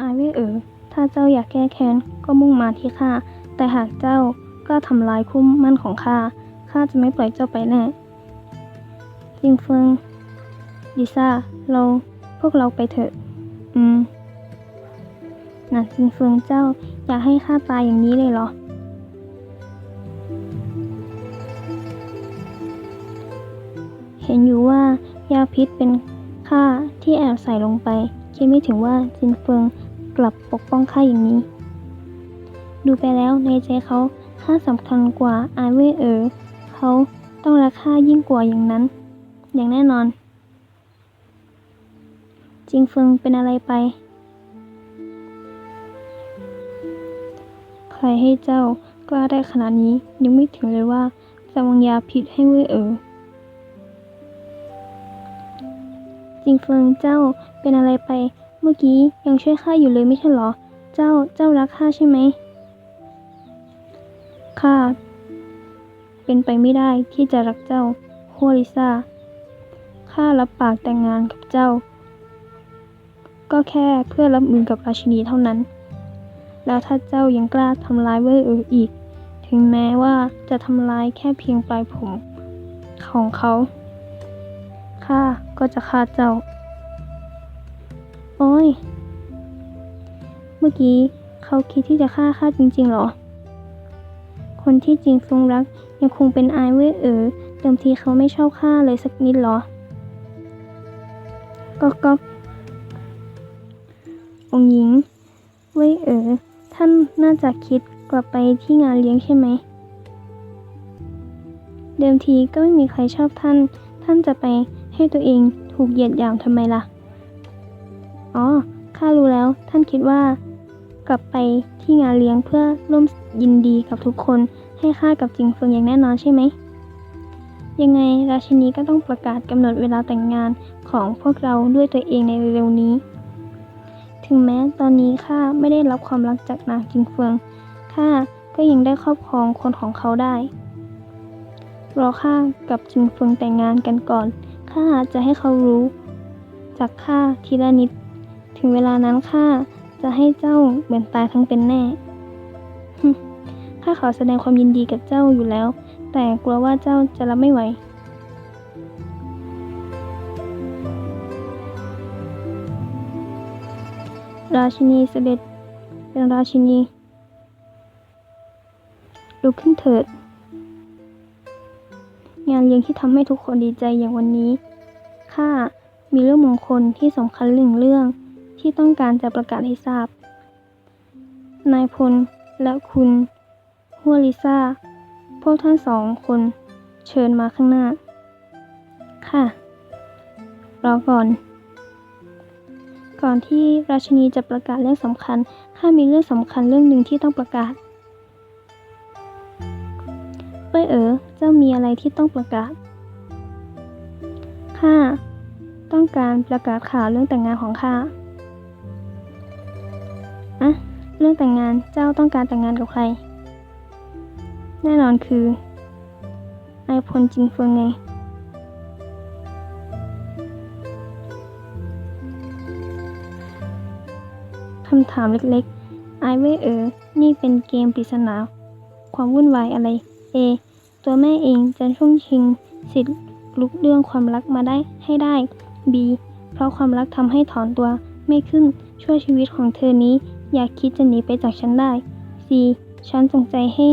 อายเว่เอ๋อถ้าเจ้าอยากแก้แค้นก็มุ่งมาที่ข้า แต่หากเจ้ากล้าทำลายคู่มั่นของข้า ข้าจะไม่ปล่อยเจ้าไปแน่จิงเฟิงลิซ่า เราพวกเราไปเถอะ อืมน่ะจิงเฟิงเจ้าอยากให้ข้าตายอย่างนี้เลยเหรอ เห็นอยู่ว่ายาพิษเป็นข้าที่แอบใส่ลงไป คิดไม่ถึงว่าจินเฟิง กลับปกป้องข้าอย่างนี้ ดูไปแล้วในใจเขาข้าสำคัญกว่าอาเวเอ๋อเขาต้องรักข้ายิ่งกว่าอย่างนั้น อย่างแน่นอน จิงเฟิงเป็นอะไรไป ใครให้เจ้ากล้าได้ขนาดนี้ยังไม่ถึงเลยว่าจะวางยาพิษให้เว่ยเอ๋อจิงเฟิงเจ้าเป็นอะไรไป เมื่อกี้ยังช่วยข้าอยู่เลยไม่ใช่เหรอ เจ้า เจ้ารักข้าใช่ไหมข้าเป็นไปไม่ได้ที่จะรักเจ้าฮัวลิซ่าข้ารับปากแต่งงานกับเจ้า ก็แค่เพื่อรับมือกับราชินีเท่านั้น แล้วถ้าเจ้ายังกล้าทำร้ายเว่ยเอออีก ถึงแม้ว่าจะทำร้ายแค่เพียงปลายผมของเขา ข้าก็จะฆ่าเจ้า มื่อกี้เขาคิดที่จะฆ่าข้าจริงๆหรอ คนที่จริงทรงรักยังคงเป็นอายเว่เอ๋อเดิมทีเขาไม่ชอบข้าเลยสักนิดหรอ ก็ก็องหญิง เว่เอ๋อท่านน่าจะคิดกลับไปที่งานเลี้ยงใช่ไหม เดิมทีก็ไม่มีใครชอบท่าน ท่านจะไปให้ตัวเองถูกเหยียดหยามทำไมล่ะ อ๋อ ข้ารู้แล้ว ท่านคิดว่า กลับไปที่งานเลี้ยงเพื่อร่วมยินดีกับทุกคนให้ข้ากับจิงเฟิงอย่างแน่นอนใช่ไหม ยังไงราชินีก็ต้องประกาศกำหนดเวลาแต่งงานของพวกเราด้วยตัวเองในเร็วๆนี้ ถึงแม้ตอนนี้ข้าไม่ได้รับความรักจากนางจิงเฟิงข้าก็ยังได้ครอบครองคนของเขาได้ รอข้ากับจิงเฟิงแต่งงานกันก่อนข้าจะให้เขารู้ จากข้าทีละนิด ถึงเวลานั้นข้า จะให้เจ้าเหมือนตายทั้งเป็นแน่ข้าขอแสดงความยินดีกับเจ้าอยู่แล้ว แต่กลัวว่าเจ้าจะรับไม่ไหว ราชินีเสด็จเป็นราชินีลุกขึ้นเถิด งานเลี้ยงที่ทำให้ทุกคนดีใจอย่างวันนี้ ข้ามีเรื่องมงคลที่สำคัญหนึ่งเรื่อง ที่ต้องการจะประกาศให้ทราบ นายพลและคุณฮัวลิซ่า พวกท่านสองคน เชิญมาข้างหน้า ค่ะ รอก่อน ก่อนที่ราชินีจะประกาศเรื่องสำคัญ ข้ามีเรื่องสำคัญเรื่องหนึ่งที่ต้องประกาศเป้ยเอ๋อ เจ้ามีอะไรที่ต้องประกาศ ข้าต้องการประกาศข่าวเรื่องแต่งงานของข้า รื่องแต่งงานเจ้าต้องการแต่งงานกับใคร แน่นอนคือไอพลจิงเฟิงไง คำถามเล็กๆ ไอเว่เออ นี่เป็นเกมปริศนา ความวุ่นวายอะไร A ตัวแม่เองจะช่วงชิงสิทธิ์ลุกเรื่องความรักมาได้ให้ได้ B เพราะความรักทำให้ถอนตัวไม่ขึ้นช่วยชีวิตของเธอนี้ อยากคิดจะหนีไปจากฉันได้ C ฉันจงใจให้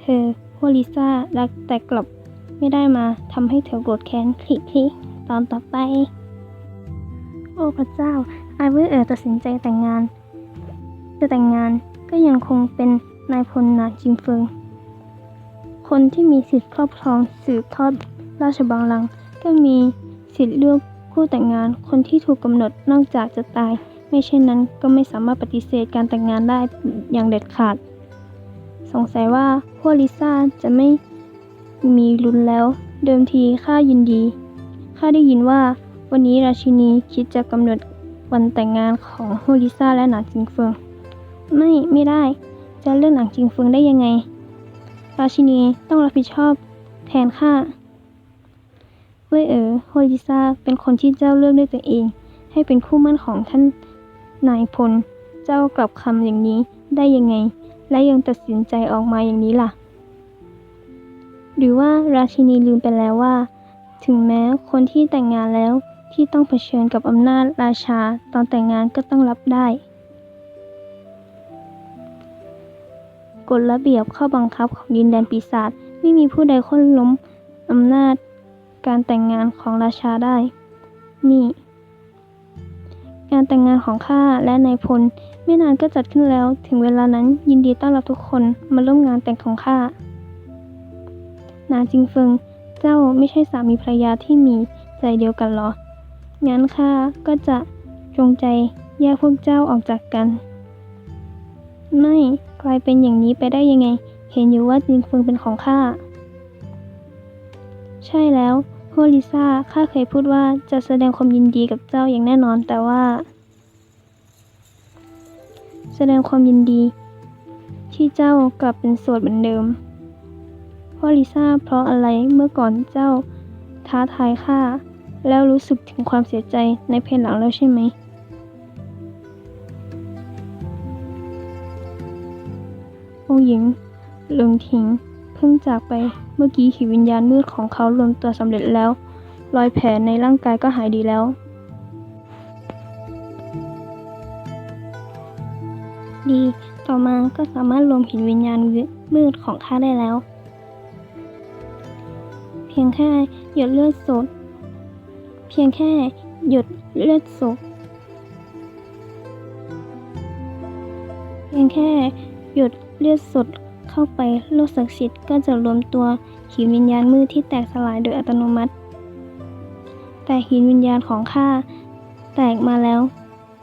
เธอโฮลิซ่ารักแต่กลับไม่ได้มาทำให้เธอโกรธแค้นคลิกคลิตอนต่อไป โอ้พระเจ้าไอเวอร์เอ๋อตัดสินใจแต่งงาน จะแต่งงานก็ยังคงเป็นนายพลนาจิงเฟิง คนที่มีสิทธิครอบครองสืบทอดราชบัลลังก์ก็มีสิทธิ์เลือกคู่แต่งงานคนที่ถูกกำหนดนอกจากจะตาย ไม่เช่นนั้นก็ไม่สามารถปฏิเสธการแต่งงานได้อย่างเด็ดขาด สงสัยว่าพวกลิซ่าจะไม่มีลุ้นแล้ว เดิมทีข้ายินดีข้าได้ยินว่าวันนี้ราชินีคิดจะกำหนดวันแต่งงานของฮวลิซ่าและหนางจิงเฟิง ไม่ไม่ได้ จะเลือกหนางจิงเฟิงได้ยังไง ราชินีต้องรับผิดชอบแทนข้าเว่ยเอ๋อฮลิซ่าเป็นคนที่เจ้าเลือกด้วยตัวเอง ให้เป็นคู่มั่นของท่าน นายพล เจ้ากลับคำอย่างนี้ได้ยังไง และยังตัดสินใจออกมาอย่างนี้ล่ะ หรือว่าราชินีลืมไปแล้วว่า ถึงแม้คนที่แต่งงานแล้วที่ต้องเผชิญกับอำนาจราชาตอนแต่งงานก็ต้องรับได้ กฎระเบียบข้อบังคับของดินแดนปีศาจไม่มีผู้ใดค้นล้มอำนาจการแต่งงานของราชาได้ นี่ งานแต่งงานของข้าและนายพล ไม่นานก็จัดขึ้นแล้ว ถึงเวลานั้นยินดีต้อนรับทุกคนมาร่วมงานแต่งของข้า นาจิงเฟิง เจ้าไม่ใช่สามีภรรยาที่มีใจเดียวกันหรอ งั้นข้าก็จะจงใจแยกพวกเจ้าออกจากกัน ไม่กลายเป็นอย่างนี้ไปได้ยังไง เห็นอยู่ว่าจิงเฟิงเป็นของข้า ใช่แล้ว พวกลิซ่า ข้าเคยพูดว่าจะแสดงความยินดีกับเจ้าอย่างแน่นอน แต่ว่า แสดงความยินดี ที่เจ้ากลับเป็นโสดเหมือนเดิมพราะลิซ่าเพราะอะไรเมื่อก่อนเจ้าท้าทายข้าแล้วรู้สึกถึงความเสียใจในภายหลังแล้วใช่ไหม องหญิงหลงถิง พิ่งจากไปเมื่อกี้ขีวิญญาณมืดของเขารวมตัวสำเร็จแล้ว รอยแผลในร่างกายก็หายดีแล้ว ดี ต่อมาก็สามารถรวมหินวิญญาณมืดของข้าได้แล้ว เพียงแค่หยดเลือดสด เพียงแค่หยดเลือดสด เพียงแค่หยดเลือดสด เข้าไปโลกศักดิ์สิทธิ์ก็จะรวมตัวหินวิญญาณมืดที่แตกสลายโดยอัตโนมัติ แต่หินวิญญาณของข้าแตกมาแล้ว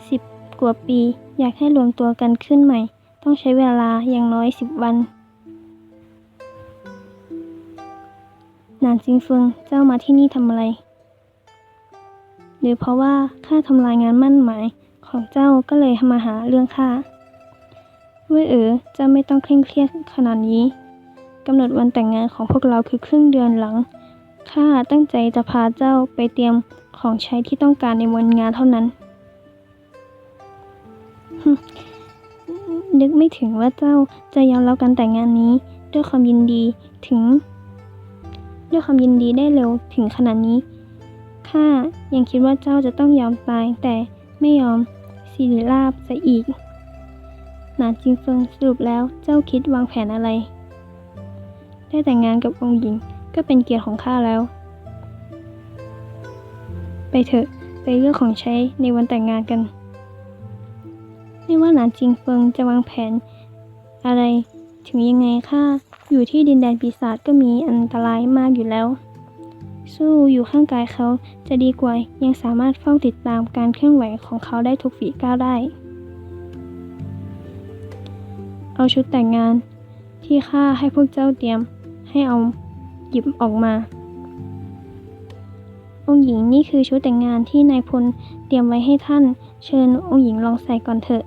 สิบกว่าปี อยากให้รวมตัวกันขึ้นใหม่ ต้องใช้เวลาอย่างน้อยสิบวันนานจิงเฟิงเจ้ามาที่นี่ทำอะไร หรือเพราะว่าข้าทำลายงานมั่นหมายของเจ้าก็เลยมาหาเรื่องข้า เว้ยเอ๋อเจ้าไม่ต้องเคร่งเครียดขนาดนี้กำหนดวันแต่งงานของพวกเราคือครึ่งเดือนหลัง ข้าตั้งใจจะพาเจ้าไปเตรียมของใช้ที่ต้องการในวันงานเท่านั้น นึกไม่ถึงว่าเจ้าจะยอมรับการแต่งงานนี้ ด้วยความยินดีถึง ด้วยความยินดีได้เร็วถึงขนาดนี้ ข้ายังคิดว่าเจ้าจะต้องยอมตายแต่ไม่ยอมสิริราบซะอีก นานจิงเฟิงสรุปแล้วเจ้าคิดวางแผนอะไร ได้แต่งงานกับองค์หญิงก็เป็นเกียรติของข้าแล้ว ไปเถอะไปเลือกของใช้ในวันแต่งงานกัน ไม่ว่าหนานจิงเฟิงจะวางแผน อะไร ถึงยังไงข้าอยู่ที่ดินแดนปีศาจก็มีอันตรายมากอยู่แล้ว สู้อยู่ข้างกายเขาจะดีกว่ายังสามารถเฝ้าติดตามการเคลื่อนไหวของเขาได้ทุกฝีก้าวได้ เอาชุดแต่งงานที่ข้าให้พวกเจ้าเตรียมให้เอาหยิบออกมา องค์หญิงนี่คือชุดแต่งงานที่นายพลเตรียมไว้ให้ท่าน เชิญองค์หญิงลองใส่ก่อนเถอะ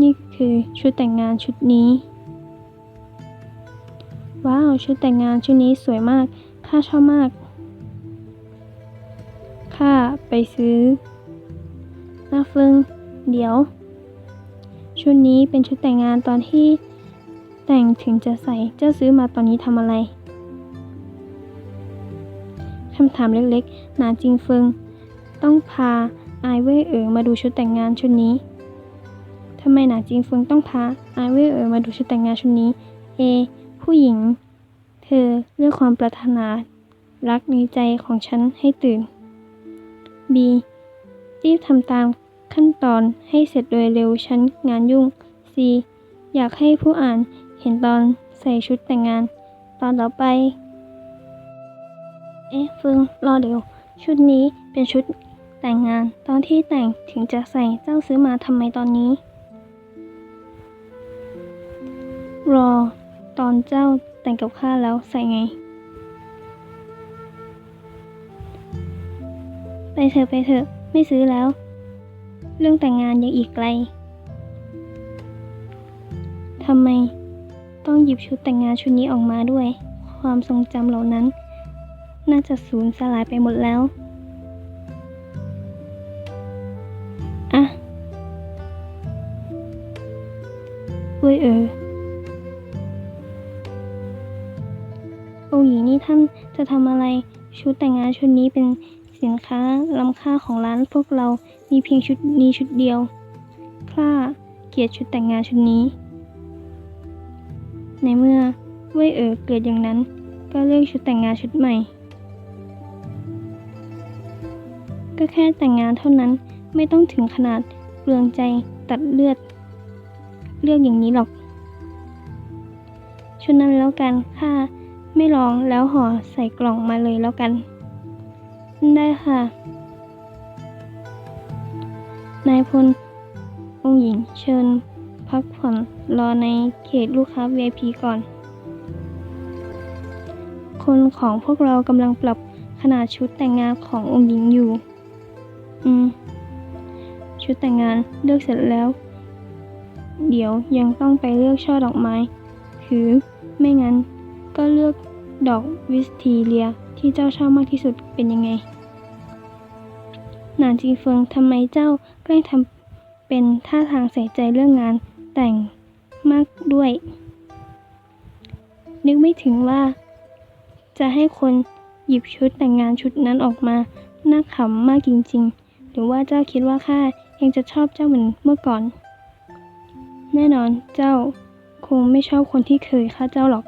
นี่คือชุดแต่งงานชุดนี้ ว้าว ชุดแต่งงานชุดนี้สวยมาก ข้าชอบมาก ข้าไปซื้อมาฟิงเดี๋ยว ชุดนี้เป็นชุดแต่งงานตอนที่แต่งถึงจะใส่ เจ้าซื้อมาตอนนี้ทำอะไร คำถามเล็กๆ หนาจริงเฟิง ต้องพาไอเว่ยเอ๋อมาดูชุดแต่งงานชุดนี้ทำไมหนาจริงเฟิงต้องพาไอเว่ยเอ๋อมาดูชุดแต่งงานชุดนี้ เอ ผู้หญิง เธอเลือกความปรารถนา รักในใจของฉันให้ตื่น B รีบทำตาม ขั้นตอนให้เสร็จโดยเร็วฉันงานยุ่ง C อยากให้ผู้อ่านเห็นตอนใส่ชุดแต่งงาน ตอนต่อไป เอ๊ะฟึงรอเดี๋ยว ชุดนี้เป็นชุดแต่งงาน ตอนที่แต่งถึงจะใส่เจ้าซื้อมาทำไมตอนนี้ รอ ตอนเจ้าแต่งกับข้าแล้วใส่ไง ไปเถอะไปเถอะ ไม่ซื้อแล้ว เรื่องแต่งงานยังอีกไกล ทำไม ต้องหยิบชุดแต่งงานชุดนี้ออกมาด้วย ความทรงจำเหล่านั้น น่าจะสูญสลายไปหมดแล้วอะเว้ยเออองหญิงนี่ท่านจะทำอะไรชุดแต่งงานชุดนี้เป็น สินค้าล้ำค่าของร้านพวกเรามีเพียงชุดนี้ชุดเดียวข้าเกลียดชุดแต่งงานชุดนี้ ในเมื่อเว่ยเอ๋อเกิดอย่างนั้น ก็เลือกชุดแต่งงานชุดใหม่ ก็แค่แต่งงานเท่านั้นไม่ต้องถึงขนาดเปลืองใจตัดเลือด เลือกอย่างนี้หรอก ชุดนั้นแล้วกันข้าไม่ลองแล้วห่อใส่กล่องมาเลยแล้วกัน ได้ค่ะ นายพลองหญิงเชิญพักผ่อนรอในเขตลูกค้า VIP ก่อน คนของพวกเรากำลังปรับขนาดชุดแต่งงานขององค์หญิงอยู่ อืม ชุดแต่งงานเลือกเสร็จแล้ว เดี๋ยวยังต้องไปเลือกช่อดอกไม้ คือ ไม่งั้นก็เลือกดอกวิสทีเลีย ที่เจ้าชอบมากที่สุดเป็นยังไง หนานจีเฟิงทำไมเจ้าแกล้งทำเป็นท่าทางใส่ใจเรื่องงานแต่งมากด้วย นึกไม่ถึงว่า จะให้คนหยิบชุดแต่งงานชุดนั้นออกมาน่าขำมากจริงๆ หรือว่าเจ้าคิดว่าข้ายังจะชอบเจ้าเหมือนเมื่อก่อน แน่นอนเจ้าคงไม่ชอบคนที่เคยฆ่าเจ้าหรอก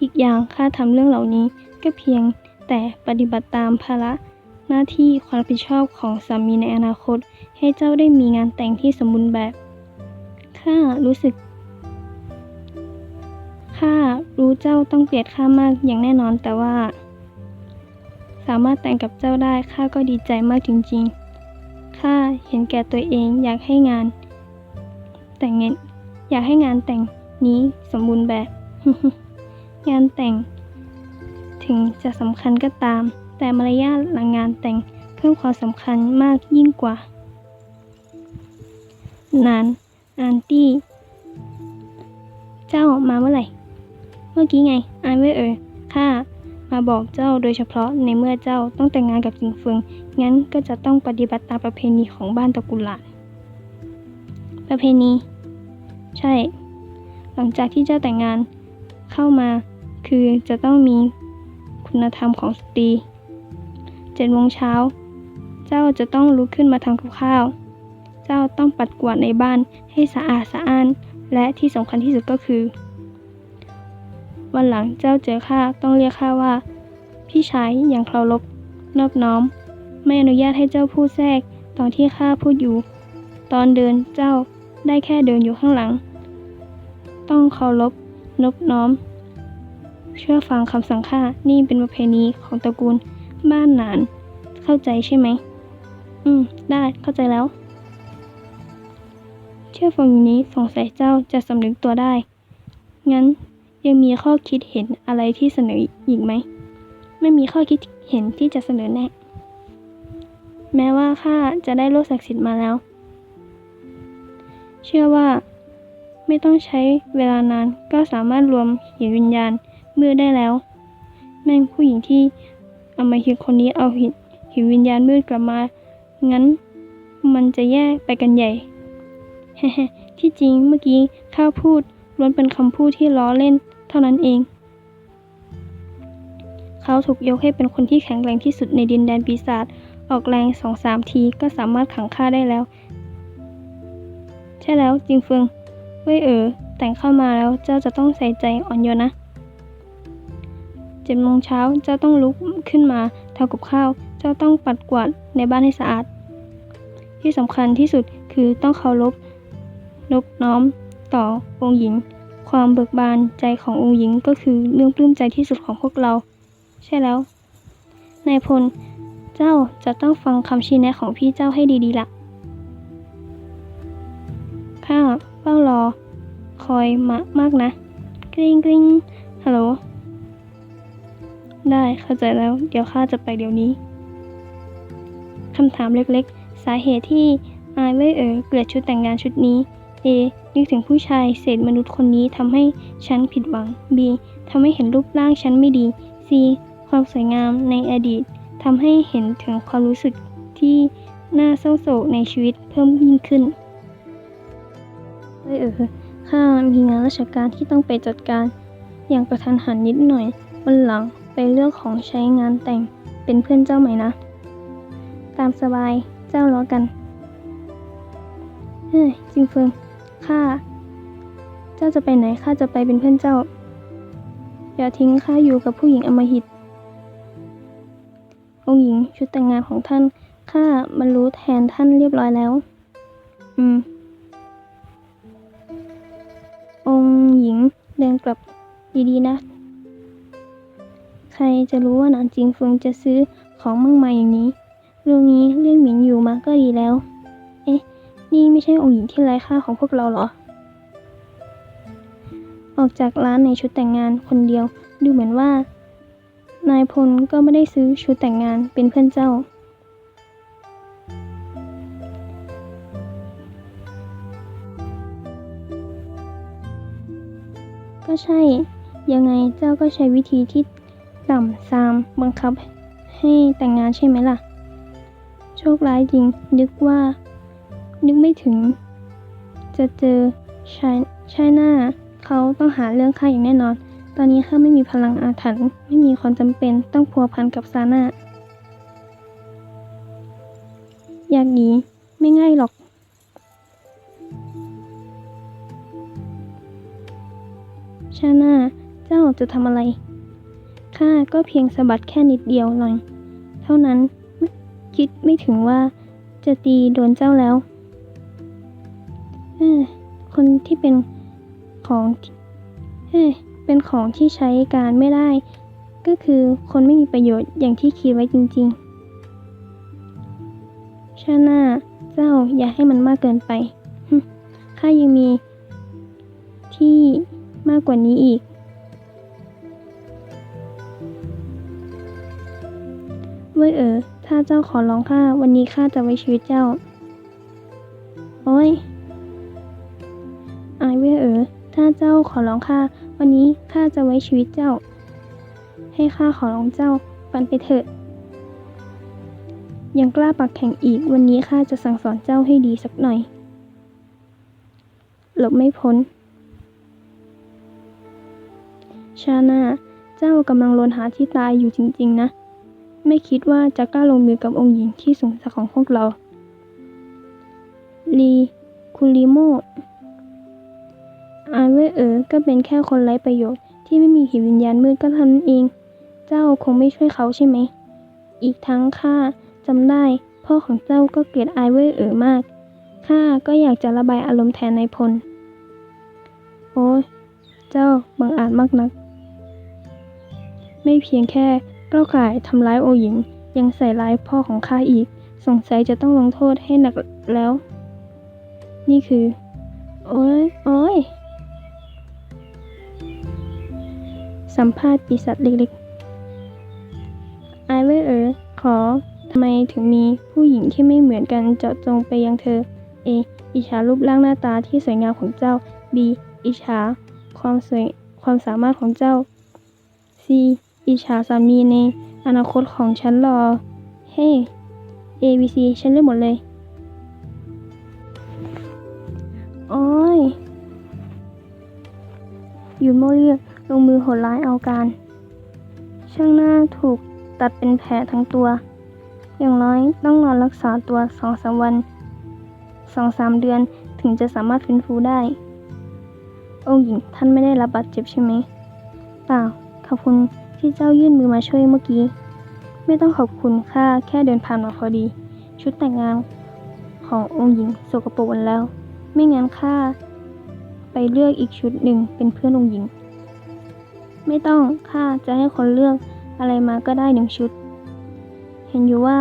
อีกอย่างข้าทำเรื่องเหล่านี้ก็เพียงแต่ปฏิบัติตามภาระหน้าที่ความรับผิดชอบของสามีในอนาคต ให้เจ้าได้มีงานแต่งที่สมบูรณ์แบบ ข้ารู้สึก ข้ารู้เจ้าต้องเกลียดข้ามากอย่างแน่นอนแต่ว่า สามารถแต่งกับเจ้าได้ข้าก็ดีใจมากจริงๆ ข้าเห็นแก่ตัวเองอยากให้งาน แต่งเงินอยากให้งานแต่งนี้สมบูรณ์แบบ งานแต่ง ถึงจะสำคัญก็ตาม แต่มารยาทหลังงานแต่งเพิ่มความสำคัญมากยิ่งกว่า นานอันตี้ เจ้ามาเมื่อไหร่ เมื่อกี้ไงอานเว่เอ๋ยข้ามาบอกเจ้าโดยเฉพาะในเมื่อเจ้าต้องแต่งงานกับจิงเฟิง งั้นก็จะต้องปฏิบัติตามประเพณีของบ้านตระกูลหลาน ประเพณี ใช่ หลังจากที่เจ้าแต่งงาน เข้ามา คือจะต้องมีคุณธรรมของสตรีเจ็ดโมงเช้า เจ้าจะต้องลุกขึ้นมาทำกับข้าว เจ้าต้องปัดกวาดในบ้านให้สะอาดสะอ้าน และที่สำคัญที่สุดก็คือ วันหลังเจ้าเจอข้าต้องเรียกข้าว่า พี่ชายอย่างเคารพนอบน้อม ไม่อนุญาตให้เจ้าพูดแทรกตอนที่ข้าพูดอยู่ ตอนเดินเจ้าได้แค่เดินอยู่ข้างหลัง ต้องเคารพนอบน้อม เชื่อฟังคำสั่งข้านี่เป็นประเพณีของตระกูล บ้านหนาน เข้าใจใช่ไหม อืม ได้เข้าใจแล้ว เชื่อฟังอย่างนี้สงสัยเจ้าจะสำนึกตัวได้ งั้นยังมีข้อคิดเห็นอะไรที่เสนออีกไหม ไม่มีข้อคิดเห็นที่จะเสนอแน่แม้ว่าข้าจะได้โลกศักดิ์สิทธิ์มาแล้ว เชื่อว่าไม่ต้องใช้เวลานานก็สามารถรวมหินวิญญาณ มืดได้แล้ว แม่งผู้หญิงที่เอามาคิดคนนี้เอาหินหินวิญญาณมืดกลับมา งั้นมันจะแย่ไปกันใหญ่ ที่จริงเมื่อกี้ข้าพูดล้วนเป็นคำพูดที่ล้อเล่นเท่านั้นเอง เขาถูกยกให้เป็นคนที่แข็งแรงที่สุดในดินแดนปีศาจ ออกแรงสองสามทีก็สามารถขังข้าได้แล้ว ใช่แล้วจิงเฟิงเว่ยเอ๋อแต่งเข้ามาแล้วเจ้าจะต้องใส่ใจอ่อนโยนนะ เจ็ดโมงเช้าเจ้าต้องลุกขึ้นมาทำกับข้าว เจ้าต้องปัดกวาดในบ้านให้สะอาด ที่สำคัญที่สุดคือต้องเคารพนบน้อมต่อองค์หญิง ความเบิกบานใจขององค์หญิงก็คือเรื่องปลื้มใจที่สุดของพวกเรา ใช่แล้วนายพลเจ้าจะต้องฟังคำชี้แนะของพี่เจ้าให้ดีๆละ่ะข้าเฝ้ารอ คอยมามากนะ กริ๊งกริ๊งฮัลโหล ได้เข้าใจแล้ว เดี๋ยวข้าจะไปเดี๋ยวนี้คำถามเล็กๆ สาเหตุที่อายเว่ยเอ๋อเกลียดชุดแต่งงานชุดนี้ A นึกถึงผู้ชายเศษมนุษย์คนนี้ทำให้ฉันผิดหวัง B ทำให้เห็นรูปร่างฉันไม่ดี C ความสวยงามในอดีตทำให้เห็นถึงความรู้สึกที่น่าเศร้าโศกในชีวิตเพิ่มยิ่งขึ้นเอ้ยเออข้ามีงานราชการที่ต้องไปจัดการ อย่างกระทันหันนิดหน่อยวันหลัง ไปเลือกของใช้งานแต่งเป็นเพื่อนเจ้าไหมนะ ตามสบายเจ้าล้อกัน เฮ้ยจริงเฟิงข้า เจ้าจะไปไหนข้าจะไปเป็นเพื่อนเจ้า อย่าทิ้งข้าอยู่กับผู้หญิงอมหิต องค์หญิงชุดแต่งงานของท่านข้าบรรลุแทนท่านเรียบร้อยแล้ว อืม องค์หญิงเดินกลับดีๆนะ ครจะรู้ว่านางจิงเฟิงจะซื้อของมากมายอย่างนี้เรื่องนี้เรียกหมินอยู่มาก็ดีแล้ว เอ๊ะ นี่ไม่ใช่องค์หญิงที่ไร้ค่าของพวกเราเหรอ ออกจากร้านในชุดแต่งงานคนเดียว ดูเหมือนว่า นายพลก็ไม่ได้ซื้อชุดแต่งงานเป็นเพื่อนเจ้า ก็ใช่ ยังไงเจ้าก็ใช้วิธีที่ ต่ำซามบังคับให้แต่งงานใช่ไหมล่ะ โชคร้ายจริง นึกว่า นึกไม่ถึง จะเจอชายชายหน้า เขาต้องหาเรื่องข้าอย่างแน่นอน ตอนนี้ข้าไม่มีพลังอาถรรพ์ไม่มีความจำเป็นต้องพัวพันกับซาน่าอยากหนีไม่ง่ายหรอก ชาน่าเจ้าจะทำอะไร ข้าก็เพียงสะบัดแค่นิดเดียวหน่อย เท่านั้นคิดไม่ถึงว่าจะตีโดนเจ้าแล้วเออคนที่เป็นของเฮ้ยเป็นของที่ใช้การไม่ได้ ก็คือคนไม่มีประโยชน์อย่างที่คิดไว้จริงๆชาน่าเจ้าอย่าให้มันมากเกินไปข้ายังมีที่มากกว่านี้อีก เว้ยเออ ถ้าเจ้าขอร้องข้าวันนี้ข้าจะไว้ชีวิตเจ้า โอ้ยอายเว้ยเออ ถ้าเจ้าขอร้องข้าวันนี้ข้าจะไว้ชีวิตเจ้า ให้ข้าขอร้องเจ้าปันไปเถอะ ยังกล้าปักแข่งอีก วันนี้ข้าจะสั่งสอนเจ้าให้ดีสักหน่อย หลบไม่พ้น ชานาเจ้ากำลังลนหาที่ตายอยู่จริง ๆ นะ ไม่คิดว่าจะกล้าลงมือกับองค์หญิงที่สูงสักของพวกเรา ลี คุริโมอาเวเอ๋อก็เป็นแค่คนไร้ประโยชน์ที่ไม่มีหิววิญญาณมืดก็เท่านั้นเอง เจ้าคงไม่ช่วยเขาใช่ไหม อีกทั้งข้าจำได้ พ่อของเจ้าก็เกลียดอายเวเอ๋อมาก ข้าก็อยากจะระบายอารมณ์แทนนายพล โอ้ยเจ้าบังอาจมากนัก ไม่เพียงแค่ ก้าวก่ายทำร้ายโอหญิง ยังใส่ร้ายพ่อของข้าอีก สงสัยจะต้องลงโทษให้หนักแล้ว นี่คือ โอ้ยโอ้ยสัมภาษณ์ปีศาจเล็กๆไอเวอร์เออขอทำไมถึงมีผู้หญิงที่ไม่เหมือนกันเจาะจงไปยังเธอเออิจฉารูปร่างหน้าตาที่สวยงามของเจ้า B อิจฉาความสวยความสามารถของเจ้า C อิจฉาสามีในอนาคตของฉันหรอ เฮ้ A B C ฉันเลือกหมดเลย โอ้ยยูโมเรียกลงมือโหดร้ายเอาการ ช่างหน้าถูกตัดเป็นแผลทั้งตัว อย่างน้อยต้องนอนรักษาตัวสองสามวันสองสามเดือนถึงจะสามารถฟื้นฟูได้ องค์หญิงท่านไม่ได้รับบาดเจ็บใช่ไหมเปล่าขอบคุณ ที่เจ้ายื่นมือมาช่วยเมื่อกี้ ไม่ต้องขอบคุณข้าแค่เดินผ่านมาพอดี ชุดแต่งงานขององค์หญิงสกปรกหมดแล้ว ไม่งั้นข้าไปเลือกอีกชุดหนึ่งเป็นเพื่อนองค์หญิง ไม่ต้องข้าจะให้คนเลือกอะไรมาก็ได้หนึ่งชุด เห็นอยู่ว่า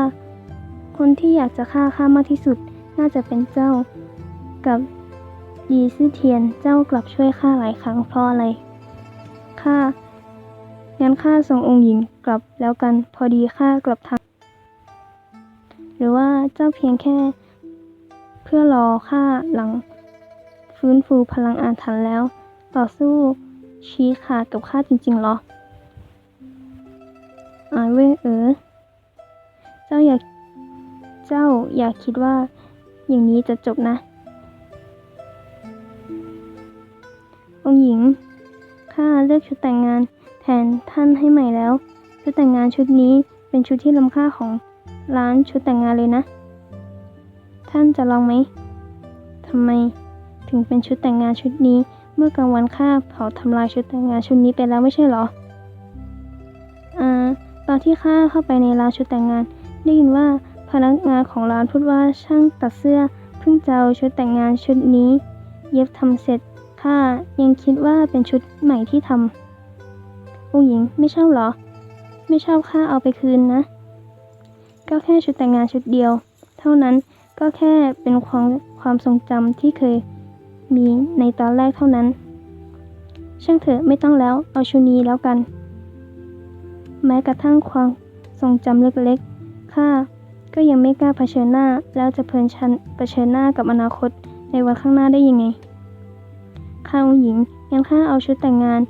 คนที่อยากจะฆ่าข้ามากที่สุดน่าจะเป็นเจ้า กับยีซื่อเทียนเจ้ากลับช่วยข้าหลายครั้งเพราะอะไรข้า งั้นข้าส่งองค์หญิงกลับแล้วกัน พอดีข้ากลับทาง หรือว่าเจ้าเพียงแค่ เพื่อรอข้าหลัง ฟื้นฟูพลังอาถรรพ์แล้ว ต่อสู้ชี้ขาดกับข้าจริงๆเหรออายเว่ยเออ เจ้าอยาก เจ้าอยากคิดว่า อย่างนี้จะจบนะ องหญิง ข้าเลือกชุดแต่งงาน ทนท่านให้ใหม่แล้ว ชุดแต่งงานชุดนี้เป็นชุดที่ล้ำค่าของร้านชุดแต่งงานเลยนะ ท่านจะลองไหมทำไม ถึงเป็นชุดแต่งงานชุดนี้ เมื่อกลางวันข้าเผาทำลายชุดแต่งงานชุดนี้ไปแล้วไม่ใช่หรออ่าตอนที่ข้าเข้าไปในร้านชุดแต่งงาน ได้ยินว่าพนักงานของร้านพูดว่าช่างตัดเสื้อเพิ่งจะเอาชุดแต่งงานชุดนี้ เย็บทำเสร็จข้ายังคิดว่าเป็นชุดใหม่ที่ทำ องค์หญิงไม่ชอบหรอ ไม่ชอบข้าเอาไปคืนนะ ก็แค่ชุดแต่งงานชุดเดียว เท่านั้นก็แค่เป็นความความทรงจำที่เคยมีในตอนแรกเท่านั้น ช่างเถอะไม่ต้องแล้วเอาชุดนี้แล้วกัน แม้กระทั่งความทรงจำเล็กๆข้าก็ยังไม่กล้าเผชิญหน้า แล้วจะเพลินชันเผชิญหน้ากับอนาคตในวันข้างหน้าได้ยังไงข้าองค์หญิงงั้นข้าเอาชุดแต่งงาน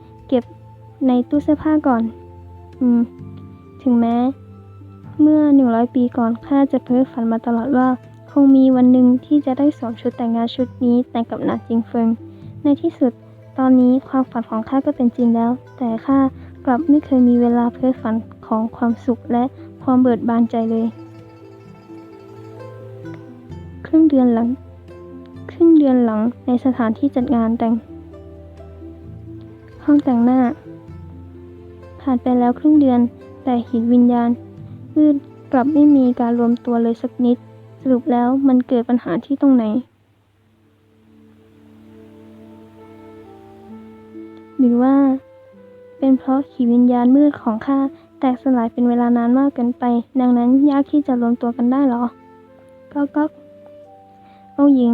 ในตู้เสื้อผ้าก่อน อืม ถึงแม้ เมื่อหนึ่งร้อยปีก่อนข้าจะเพ้อฝันมาตลอดว่า คงมีวันหนึ่งที่จะได้สวมชุดแต่งงานชุดนี้แต่งกับนางจิงเฟิง ในที่สุด ตอนนี้ความฝันของข้าก็เป็นจริงแล้ว แต่ข้ากลับไม่เคยมีเวลาเพ้อฝันของความสุขและความเบิดบานใจเลย ครึ่งเดือนหลัง ครึ่งเดือนหลังในสถานที่จัดงานแต่ง ห้องแต่งหน้า ผ่านไปแล้วครึ่งเดือน แต่หินวิญญาณมืดกลับไม่มีการรวมตัวเลยสักนิด สรุปแล้วมันเกิดปัญหาที่ตรงไหน หรือว่า เป็นเพราะขีวิญญาณมืดของข้าแตกสลายเป็นเวลานานมากเกินไป ดังนั้นยากที่จะรวมตัวกันได้หรอ ก็ก็เอาหญิง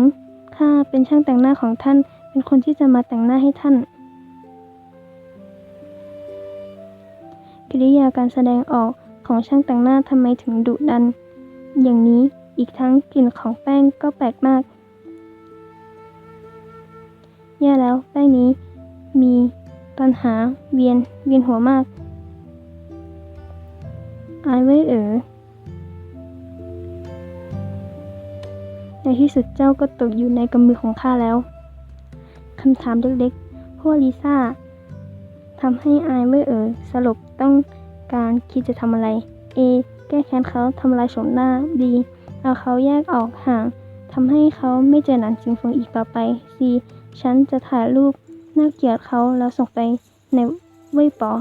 ข้าเป็นช่างแต่งหน้าของท่าน เป็นคนที่จะมาแต่งหน้าให้ท่าน กิริยาการแสดงออกของช่างแต่งหน้าทำไมถึงดุดัน อย่างนี้อีกทั้งกลิ่นของแป้งก็แปลกมาก แย่แล้วแป้งนี้ มีปัญหาเวียนเวียนหัวมาก อายไว้เอ๋อในที่สุดเจ้าก็ตกอยู่ในกำมือของข้าแล้ว คำถามเล็กๆพวกลิซ่า ทำให้อายไม่เอ๋อสลบต้องการคิดจะทำอะไร A แก้แค้นเขาทำลายโฉมหน้า B เอาเขาแยกออกห่างทำให้เขาไม่เจอหนังจิงฟงอีกต่อไป C ฉันจะถ่ายรูปน่าเกลียดเขาแล้วส่งไปในเว่ยป๋อ